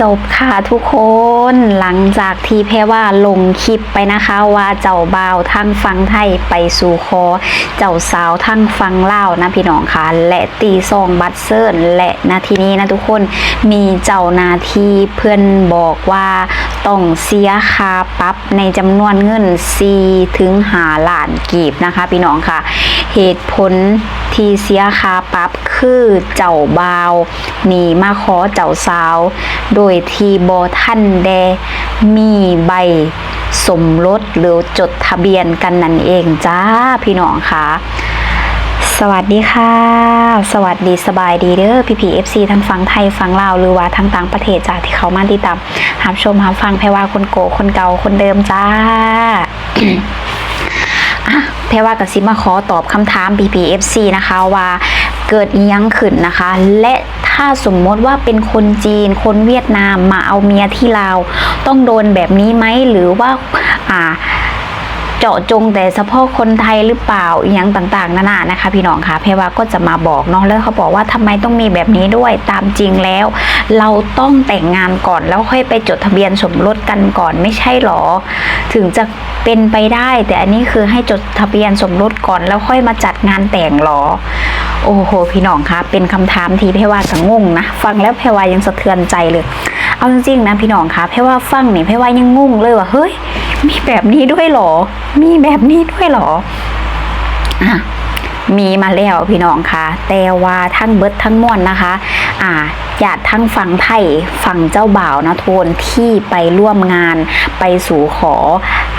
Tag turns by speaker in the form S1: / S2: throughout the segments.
S1: จบค่ะทุกคนหลังจากที่แพรว่าลงคลิปไปนะคะว่าเจ้าบ่าวทั้งฟังไทยไปสู่คอ เจ้าสาวทั้งฟังเล่านะพี่น้องค่ะ และตีซองบัตรเซิร์นและนาทีนี้นะทุกคนมีเจ้าหนาทีเพื่อนบอกว่าต้องเสียค่าปรับในจำนวนเงิน4ถึงหาล้านกีบนะคะ พี่น้องค่ะ เหตุผลที่เสียค่าปรับคือเจ้าบ่าวหนีมาขอเจ้าสาว โดยที่บอท่านแดมีใบสมรสหรือจดทะเบียนกันนั่นเองจ้าพี่น้องค่ะ สวัสดีค่ะ สวัสดีสบายดีเด้อพี่พีเอฟซีทั้งฟังไทยฟังลาวหรือว่าทั้งต่างประเทศจ้าที่เขามาติดตามรับชมรับฟังแพรว่าคนโกคนเก่าคนเดิมจ้า แพรว่ากับซิมาขอตอบคำถาม BPFC นะคะว่าเกิดยังขึ้นนะคะ และถ้าสมมติว่าเป็นคนจีน คนเวียดนามมาเอาเมียที่ลาวต้องโดนแบบนี้ไหมหรือว่าอ่า เจาะจงแต่เฉพาะคนไทยหรือเปล่าอย่างต่างๆนานานะคะ พี่น้องคะเพรว่าก็จะมาบอกเนาะแล้วเขาบอกว่าทำไมต้องมีแบบนี้ด้วยตามจริงแล้ว เราต้องแต่งงานก่อนแล้วค่อยไปจดทะเบียนสมรสกันก่อนไม่ใช่หรอ ถึงจะเป็นไปได้ แต่อันนี้คือให้จดทะเบียนสมรสก่อนแล้วค่อยมาจัดงานแต่งหรอโอ้โห พี่น้องคะเป็นคำถามที่เพว่าสังงงนะ ฟังแล้วเพว่ายังสะเทือนใจเลย เอาจริงๆนะพี่น้องคะเพรว่าฟังนี่เพรว่ายังงงเลยว่าเฮ้ย มีแบบนี้ด้วยหรอ มีแบบนี้ด้วยหรออะมีมาแล้วพี่น้องคะแต่ว่าทั้งเบิดทั้งมวลนะคะ อ่าญาติทั้งฝั่งไทยฝั่งเจ้าบ่าวนะโทนที่ไปร่วมงานไปสู่ขอ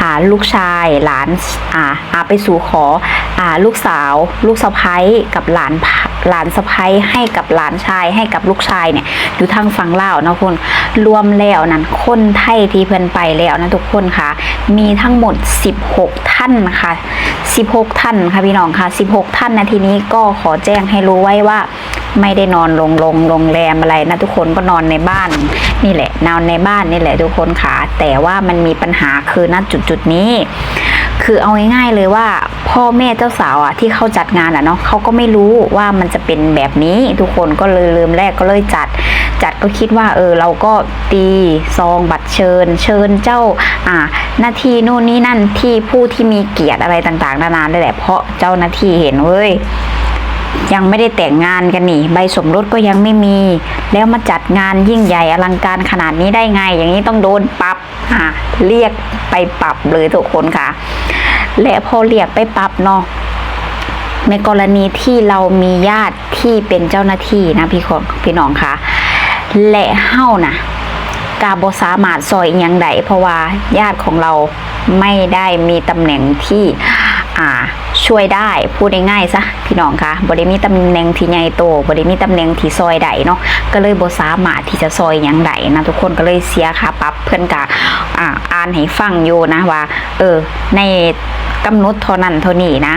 S1: อ่าลูกชายหลานอ่าอาไปสู่ขออ่าลูกสาว ลูกสะพ้ยกับหลานพ หลานสะพ้ยให้กับหลานชายให้กับลูกชายเนี่ยอยู่ทางฝั่งลาวนะคุณรวมแล้วนั้นคนไทยที่เพิ่นไปแล้วนะทุกคนค่ะ มีทั้งหมด 16 ท่านนะคะ16 ท่านค่ะพี่น้องค่ะ 16 ท่านนะทีนี้ก็ขอแจ้งให้รู้ไว้ว่า ไม่ได้นอนโรงโรงโรงแรมอะไรนะทุกคนก็นอนในบ้าน นี่แหละนอนในบ้านนี่แหละทุกคนค่ะ แต่ว่ามันมีปัญหาคือณจุดจุดนี้ คือเอาง่ายๆเลยว่า พ่อแม่เจ้าสาวอะที่เขาจัดงานอะเนาะเขาก็ไม่รู้ว่ามันจะเป็นแบบนี้ทุกคนก็เลยลืมแรกก็เลยจัดจัดก็คิดว่าเออเราก็ตีซองบัตรเชิญ เชิญเจ้าอ่าหน้าที่นู่นนี่นั่นที่ผู้ที่มีเกียรติอะไรต่างๆนานาได้แหละเพราะเจ้าหน้าที่เห็นเว้ย ยังไม่ได้แต่งงานกันนี่ ใบสมรสก็ยังไม่มี แล้วมาจัดงานยิ่งใหญ่อลังการขนาดนี้ได้ไง อย่างนี้ต้องโดนปรับอะเรียกไปปรับเลยทุกคนค่ะ และพอเรียกไปปรับเนาะในกรณีที่เรามีญาติที่เป็นเจ้าหน้าที่นะพี่คนพี่น้องคะและเฮ้านะกาบสามารถซอยอยังใดเพราะว่าญาติของเราไม่ได้มีตำแหน่งที่อ่า ช่วยได้พูดง่ายๆซะพี่น้องคะบริมีตำแหน่งที่ใหญ่โตบริมีตำแหน่งที่ซอยใดเนาะก็เลยบสามารถที่จะซอยอหยังใดนะทุกคนก็เลยเสียค่าปรับเพื่อนกะอ่าอ่านให้ฟังอยู่นะว่า เออ ในกำหนดเท่านั้นเท่านี้นะ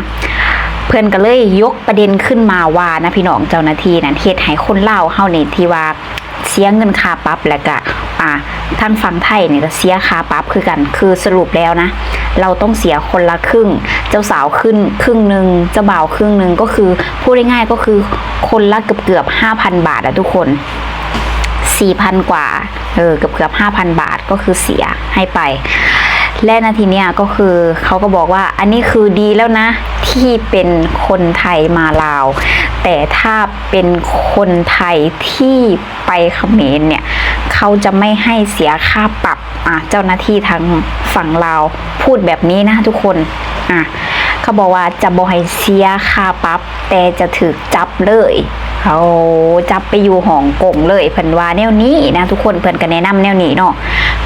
S1: เพื่อนก็เลยยกประเด็นขึ้นมาว่านะพี่น้องเจ้าหน้าที่นั้นเฮ็ดให้คนเล่าวเฮานี่ที่ว่า เสียเงินค่าปรับแล้วก็อ่าทางฝั่งไทยเนี่ยก็เสียค่าปรับคือกัน คือสรุปแล้วนะ เราต้องเสียคนละครึ่ง เจ้าสาวขึ้นครึ่งหนึ่งเจ้าบ่าวครึ่งหนึ่งก็คือพูดง่ายๆก็คือคนละเกือบเกือบห้าพันบาทอะทุกคนสี่พันกว่าเออเกือบเกือบห้าพันบาทก็คือเสียให้ไปและนาทีเนี้ยก็คือเขาก็บอกว่าอันนี้คือดีแล้วนะ ที่เป็นคนไทยมาลาว แต่ถ้าเป็นคนไทยที่ไปเขมรเนี่ยเขาจะไม่ให้เสียค่าปรับอะเจ้าหน้าที่ทางฝั่งลาวพูดแบบนี้นะทุกคนอะเขาบอกว่าจะบอกให้เสียค่าปรับ แต่จะถือจับเลยเขาจับไปอยู่ห้องกงเลยเพิ่นว่าแนวนี้นะทุกคนเพิ่นก็แนะนำแนวนี้เนาะ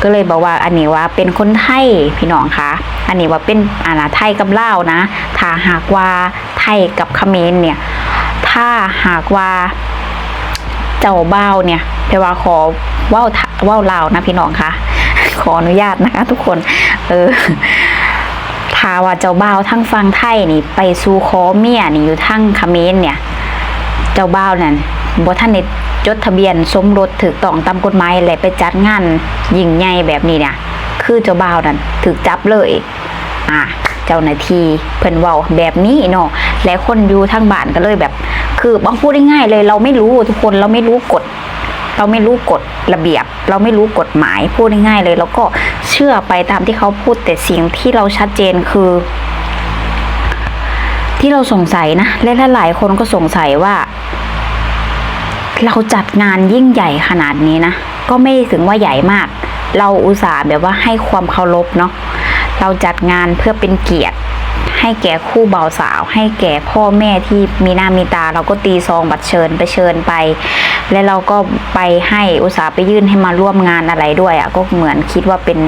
S1: ก็เลยบอกว่าอันนี้ว่าเป็นคนไทยพี่น้องคะอันนี้ว่าเป็นอาณาไทยกับลาวนะถ้าหากว่าไทยกับเขมรเนี่ย ถ้าหากว่าเจ้าเบ่าเนี่ยแปลว่าขอว้าทะเว้าลาวนะพี่น้องคะขออนุญาตนะคะ ทุกคน เออถ้าว่าเจ้าบ่าวทั้งฟังไทยนี่ ไปสู่ขอเมียนี่อยู่ทั้งเขมรเนี่ย เจ้าบ่าวนั่นบ่ท่านได้ จดทะเบียนสมรสถูกต้องตามกฎหมายและไปจัดงานยิ่งใหญ่แบบนี้เนี่ย คือเจ้าบ่าวนั่นถูกจับเลย อะเจ้าหน้าที่เพิ่นเว้าแบบนี้เนาะและคนอยู่ทางบ้านก็เลยแบบ คือบางพูดง่ายๆเลย เราไม่รู้ทุกคนเราไม่รู้กฎเราไม่รู้กฎระเบียบ เราไม่รู้กฎหมายพูดง่ายๆเลย แล้วก็เชื่อไปตามที่เขาพูดแต่สิ่งที่เราชัดเจนคือ ที่เราสงสัยนะและหลายๆคนก็สงสัยว่า เราจัดงานยิ่งใหญ่ขนาดนี้นะ ก็ไม่ถึงว่าใหญ่มาก เราอุตส่าห์แบบว่าให้ความเคารพเนาะ เราจัดงานเพื่อเป็นเกียรติ ให้แก่คู่บ่าวสาว ให้แก่พ่อแม่ที่มีหน้ามีตา เราก็ตีซองบัตรเชิญไปเชิญไป และเราก็ไปให้อุตส่าห์ไปยื่นให้มาร่วมงานอะไรด้วยอะ่ะ ก็เหมือนคิดว่าเป็น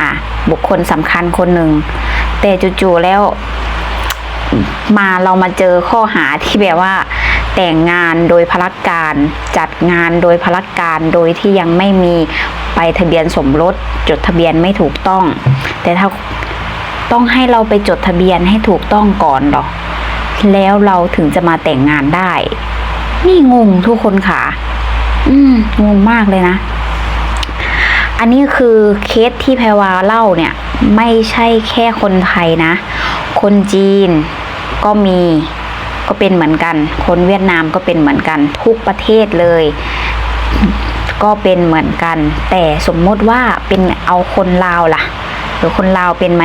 S1: อะบุคคลสำคัญคนหนึ่ง แต่จู่ๆแล้วมาเรามาเจอข้อหาที่แบบว่า แต่งงานโดยพลักการ จัดงานโดยพลักการโดยที่ยังไม่มีใบทะเบียนสมรส จดทะเบียนไม่ถูกต้อง แต่ถ้าต้องให้เราไปจดทะเบียนให้ถูกต้องก่อนหรอกแล้วเราถึงจะมาแต่งงานได้ นี่งงทุกคนค่ะ อืมงงมากเลยนะ อันนี้คือเคสที่แพรวาเล่าเนี่ย ไม่ใช่แค่คนไทยนะ คนจีนก็มี ก็เป็นเหมือนกัน คนเวียดนามก็เป็นเหมือนกัน ทุกประเทศเลย ก็เป็นเหมือนกัน แต่สมมติว่าเป็นเอาคนลาวล่ะหรือคนลาวเป็นไหม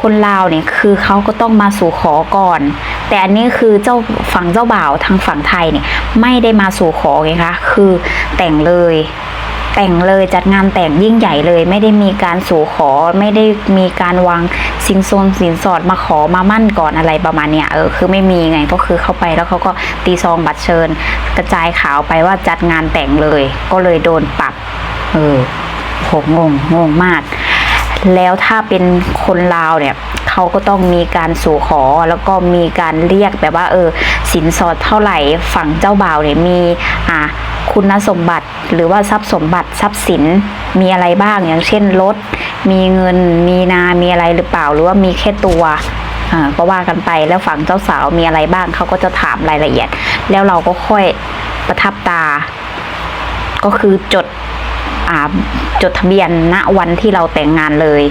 S1: คนลาวเนี่ยคือเขาก็ต้องมาสู่ขอก่อน แต่อันนี้คือเจ้าฝั่งเจ้าบ่าวทางฝั่งไทยเนี่ยไม่ได้มาสู่ขอไงคะ คือแต่งเลย แต่งเลยจัดงานแต่งยิ่งใหญ่เลย ไม่ได้มีการสู่ขอ ไม่ได้มีการวางสินสนสินสอดมาขอมามั่นก่อนอะไรประมาณเนี้ยเออคือไม่มีไงก็คือเข้าไปแล้วเขาก็ตีซองบัตรเชิญ กระจายข่าวไปว่าจัดงานแต่งเลย ก็เลยโดนปรับเออโหงงงงมาก แล้วถ้าเป็นคนลาวเนี่ยเขาก็ต้องมีการสู่ขอแล้วก็มีการเรียกแบบว่า เออ สินสอดเท่าไหร่ฝั่งเจ้าบ่าวเนี่ยมีอ่า คุณสมบัติหรือว่าทรัพย์สมบัติทรัพย์สินมีอะไรบ้างอย่างเช่นรถมีเงิน มีนามีอะไรหรือเปล่า หรือว่ามีแค่ตัวอ่าก็ว่ากันไปแล้วฝั่งเจ้าสาวมีอะไรบ้างเขาก็จะถามรายละเอียด แล้วเราก็ค่อยประทับตา ก็คือจดอจดทะเบียนณวันที่เราแต่งงานเลย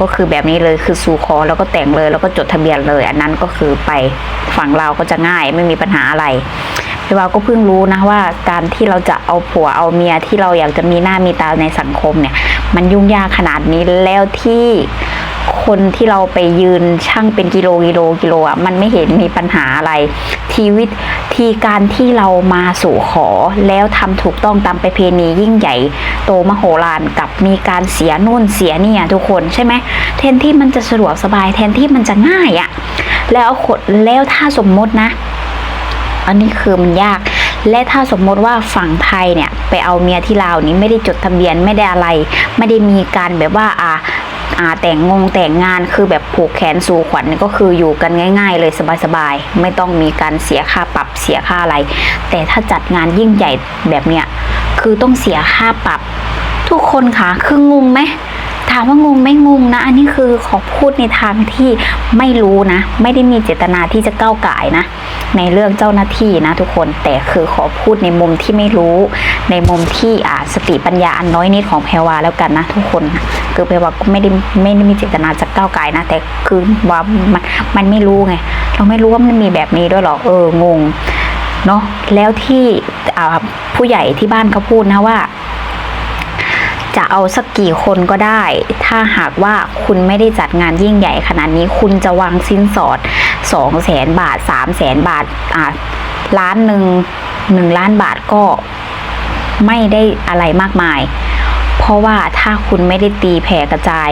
S1: ก็คือแบบนี้เลยคือสู่ขอแล้วก็แต่งเลย แล้วก็จดทะเบียนเลย อันนั้นก็คือไปฝั่งเราก็จะง่ายไม่มีปัญหาอะไร พี่วาก็เพิ่งรู้นะว่าการที่เราจะเอาผัวเอาเมียที่เราอยากจะมีหน้ามีตาในสังคมเนี่ย มันยุ่งยากขนาดนี้แล้วที่คนที่เราไปยืนช่างเป็นกิโลกิโลกิโลอะมันไม่เห็นมีปัญหาอะไรทีวิธีการที่เรามาสู่ขอแล้วทำถูกต้องตามประเพณียิ่งใหญ่ โตมโหฬารกับมีการเสียนู่นเสียนี่อะทุกคนใช่ไหมแทนที่มันจะสะดวกสบายแทนที่มันจะง่ายอะแล้วแล้วถ้าสมมตินะ อันนี้คือมันยาก และถ้าสมมติว่าฝั่งไทยเนี่ยไปเอาเมียที่ลาวนี้ไม่ได้จดทะเบียนไม่ได้อะไร ไม่ได้มีการแบบว่าอ่าอ่าแต่งงงแต่งงานคือแบบผูกแขนสู่ขวัญก็คืออยู่กันง่าย ๆ เลยสบายๆ ไม่ต้องมีการเสียค่าปรับเสียค่าอะไร แต่ถ้าจัดงานยิ่งใหญ่แบบเนี้ยคือต้องเสียค่าปรับ ทุกคนคะคืองงไหมามว่างงไม่งงนะ อันนี้คือขอพูดในทางที่ไม่รู้นะ ไม่ได้มีเจตนาที่จะก้าวไก่นะ ในเรื่องเจ้าหน้าที่นะทุกคนแต่คือขอพูดในมุมที่ไม่รู้ ในมุมที่อ่าสติปัญญาอันน้อยนิดของแพรวาแล้วกันนะ ทุกคนคือแพรวาก็ไม่ได้ไม่ได้มีเจตนาจะก้าวไก่นะ แต่คือว่ามันมันไม่รู้ไงเราไม่รู้ว่ามันมีแบบนี้ด้วยหรอเอองงเนาะแล้วที่อ่าผู้ใหญ่ที่บ้านเขาพูดนะว่า จะเอาสักกี่คนก็ได้ ถ้าหากว่าคุณไม่ได้จัดงานยิ่งใหญ่ขนาดนี้คุณจะวางสินสอดสองแสนบาทสามแสนบาทอ่าล้านหนึ่งหนึ่งล้านบาทก็ไม่ได้อะไรมากมาย เพราะว่าถ้าคุณไม่ได้ตีแผ่กระจาย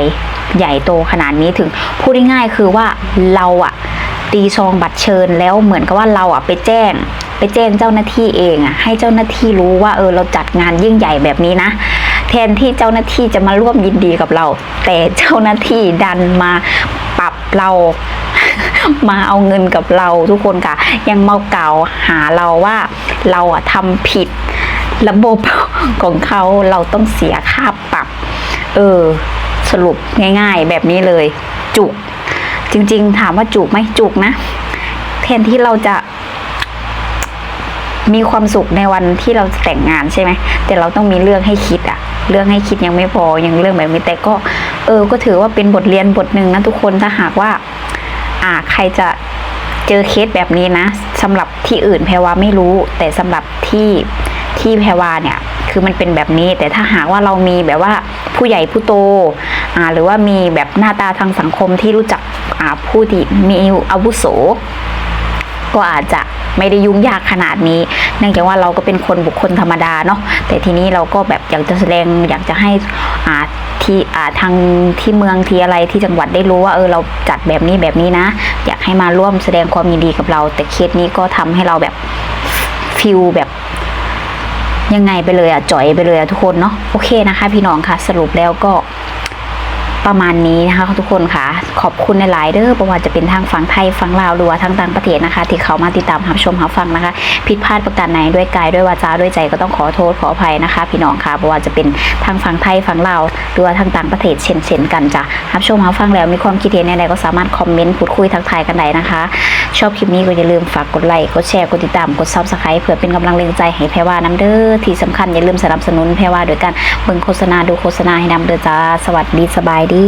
S1: ใหญ่โตขนาดนี้ถึงพูดง่ายๆคือว่าเราอะ ตีซองบัตรเชิญแล้วเหมือนกับว่าเราอะไปแจ้ง ไปแจ้งเจ้าหน้าที่เองอะให้เจ้าหน้าที่รู้ว่าเออเราจัดงานยิ่งใหญ่แบบนี้นะ แทนที่เจ้าหน้าที่จะมาร่วมยินดีกับเรา แต่เจ้าหน้าที่ดันมาปรับเรามาเอาเงินกับเราทุกคนค่ะ ยังมาเก่าวหาเราว่าเราอะทำผิดระบบของเขาเราต้องเสียค่าปรับ เออ สรุปง่ายๆแบบนี้เลย จุก จริง ๆ ถามว่าจุกไหมจุกนะแทนที่เราจะมีความสุขในวันที่เราแต่งงานใช่ไหม แต่เราต้องมีเรื่องให้คิดอะเรื่องให้คิดยังไม่พอ ยังเรื่องแบบนี้แต่ก็ เออ ก็ถือว่าเป็นบทเรียนบทหนึ่งนะทุกคน ถ้าหากว่า อ่า ใครจะเจอเคสแบบนี้นะสำหรับที่อื่นแพรว่าไม่รู้ แต่สำหรับที่ที่แพรวาเนี่ย คือมันเป็นแบบนี้ แต่ถ้าหากว่าเรามีแบบว่าผู้ใหญ่ผู้โต หรือว่ามีแบบหน้าตาทางสังคมที่รู้จักผู้ที่มีอาวุโส ก็อาจจะไม่ได้ยุ่งยากขนาดนี้ เนื่องจากว่าเราก็เป็นคนบุคคลธรรมดาเนาะ แต่ทีนี้เราก็แบบอยากจะแสดงอยากจะให้อาที่อาทางที่เมืองที่อะไรที่จังหวัดได้รู้ว่าเออเราจัดแบบนี้แบบนี้นะ อยากให้มาร่วมแสดงความยินดีกับเรา แต่เคสนี้ก็ทำให้เราแบบฟิลแบบยังไงไปเลยอะจ่อยไปเลยอะทุกคนเนาะโอเคนะคะ พี่น้องค่ะสรุปแล้วก็ ประมาณนี้นะคะทุกคนค่ะ ขอบคุณในหลายเด้อประว่าจะเป็นทางฝั่งไทยฝั่งลาวหรือว่าทางต่างประเทศนะคะ ที่เขามาติดตามรับชมรับฟังนะคะ ผิดพลาดประการไหนด้วยกายด้วยวาจาด้วยใจก็ต้องขอโทษขออภัยนะคะ พี่น้องค่ะเพราะว่าจะเป็นทางฝั่งไทยฝั่งลาวหรือว่าทางต่างประเทศเช่นเช่นกันจ้ะรับชมรับฟังแล้วมีความคิดเห็นอะไรก็สามารถคอมเมนต์พูดคุยทักทายกันได้นะคะ ชอบคลิปนี้ก็อย่าลืมฝากกดไลค์กดแชร์กดติดตามกดซับสไครต์เพื่อเป็นกำลังแรงใจให้แพรว่าน้ำเด้อที่สำคัญอย่าลืมสนับสนุนแพรว่าโดยการเบิ่งโฆษณาดูโฆษณาให้น้ำเด้อจ้าสวัสดีสบายดี